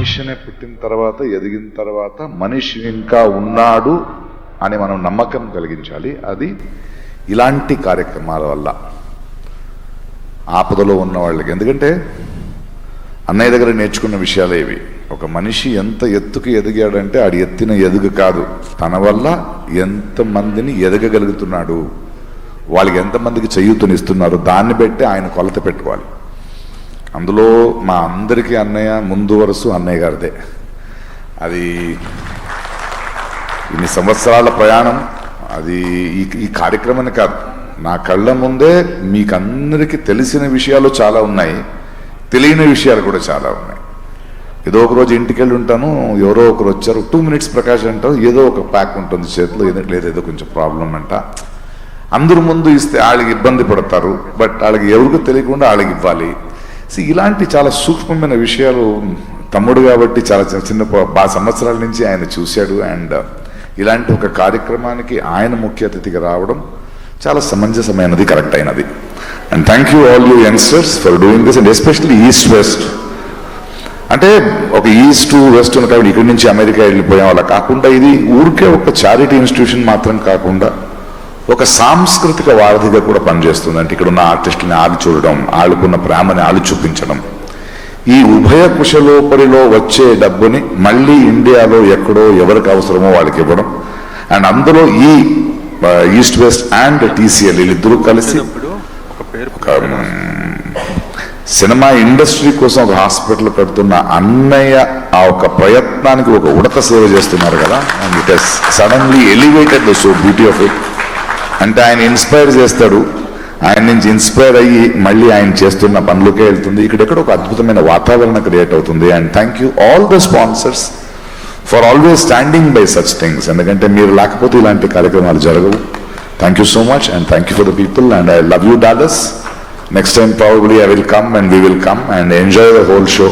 మనిషినే పుట్టిన తర్వాత ఎదిగిన తర్వాత మనిషి ఇంకా ఉన్నాడు అని మనం నమ్మకం కలిగించాలి. అది ఇలాంటి కార్యక్రమాల వల్ల. ఆపదలో ఉన్న వాళ్ళకి. ఎందుకంటే అన్నయ్య దగ్గర నేర్చుకున్న విషయాలే ఇవి ఒక మనిషి ఎంత ఎత్తుకు ఎదిగాడంటే ఆడి ఎత్తిన ఎదుగు కాదు. తన వల్ల ఎంతమందిని ఎదగగలుగుతున్నాడు? వాళ్ళకి ఎంతమందికి చేయూతనిస్తున్నారు దాన్ని బట్టి ఆయన కొలత పెట్టుకోవాలి. అందులో మా అందరికీ అన్నయ్య ముందు వరుస అన్నయ్య గారిదే. అది ఇన్ని సంవత్సరాల ప్రయాణం అది ఈ ఈ కార్యక్రమాన్ని కాదు. నా కళ్ళ ముందే మీకు అందరికీ తెలిసిన విషయాలు చాలా ఉన్నాయి తెలియని విషయాలు కూడా చాలా ఉన్నాయి. ఏదో ఒక రోజు ఇంటికి వెళ్ళి ఉంటాను ఎవరో ఒకరు వచ్చారు టూ మినిట్స్ ప్రకాష్ అంటారు ఏదో ఒక ప్యాక్ ఉంటుంది చేతిలో ఏదో లేదు ఏదో కొంచెం ప్రాబ్లం అంట. అందరు ముందు ఇస్తే వాళ్ళకి ఇబ్బంది పడతారు బట్ వాళ్ళకి ఎవరికి తెలియకుండా వాళ్ళకి ఇవ్వాలి. సో ఇలాంటి చాలా సూక్ష్మమైన విషయాలు తమ్ముడు కాబట్టి చాలా చిన్న చిన్న బా సంవత్సరాల నుంచి ఆయన చూశాడు. అండ్ ఇలాంటి ఒక కార్యక్రమానికి ఆయన ముఖ్య అతిథిగా రావడం చాలా సమంజసమైనది కరెక్ట్ అయినది. And thank you all you youngsters for doing this and especially east west అంటే ఒక ఈస్ట్ వెస్ట్ ఉన్న కాబట్టి ఇక్కడి నుంచి అమెరికా వెళ్ళిపోయాం అలా కాకుండా ఇది ఊరికే ఒక చారిటీ ఇన్స్టిట్యూషన్ మాత్రం కాకుండా ఒక సాంస్కృతిక వారధిగా కూడా పనిచేస్తుంది అంటే ఇక్కడ ఉన్న ఆర్టిస్టుని ఆలు చూడడం ఆళ్ళకున్న ప్రేమని ఆలు చూపించడం ఈ ఉభయ కుశలోపరిలో వచ్చే డబ్బుని మళ్ళీ ఇండియాలో ఎక్కడో ఎవరికి అవసరమో వాళ్ళకి ఇవ్వడం. అండ్ అందులో ఈ ఈస్ట్ వెస్ట్ అండ్ టీసీఎల్ వీళ్ళిద్దరూ కలిసి సినిమా ఇండస్ట్రీ కోసం ఒక హాస్పిటల్ కడుతున్న అన్నయ్య ఆ ఒక ప్రయత్నానికి ఒక ఉడత సేవ చేస్తున్నారు కదా. And it has suddenly elevated the so beauty of it అంటే ఆయన ఇన్స్పైర్ చేస్తాడు. ఆయన నుంచి ఇన్స్పైర్ అయ్యి మళ్ళీ ఆయన చేస్తున్న పనులకే వెళ్తుంది. ఇక్కడెక్కడ ఒక అద్భుతమైన వాతావరణం క్రియేట్ అవుతుంది. And thank you all the sponsors for always standing by such things ఎందుకంటే మీరు లేకపోతే ఇలాంటి కార్యక్రమాలు జరగవు. Thank you so much and thank you for the people and I love you Dallas next time probably I will come and we will come and enjoy the whole show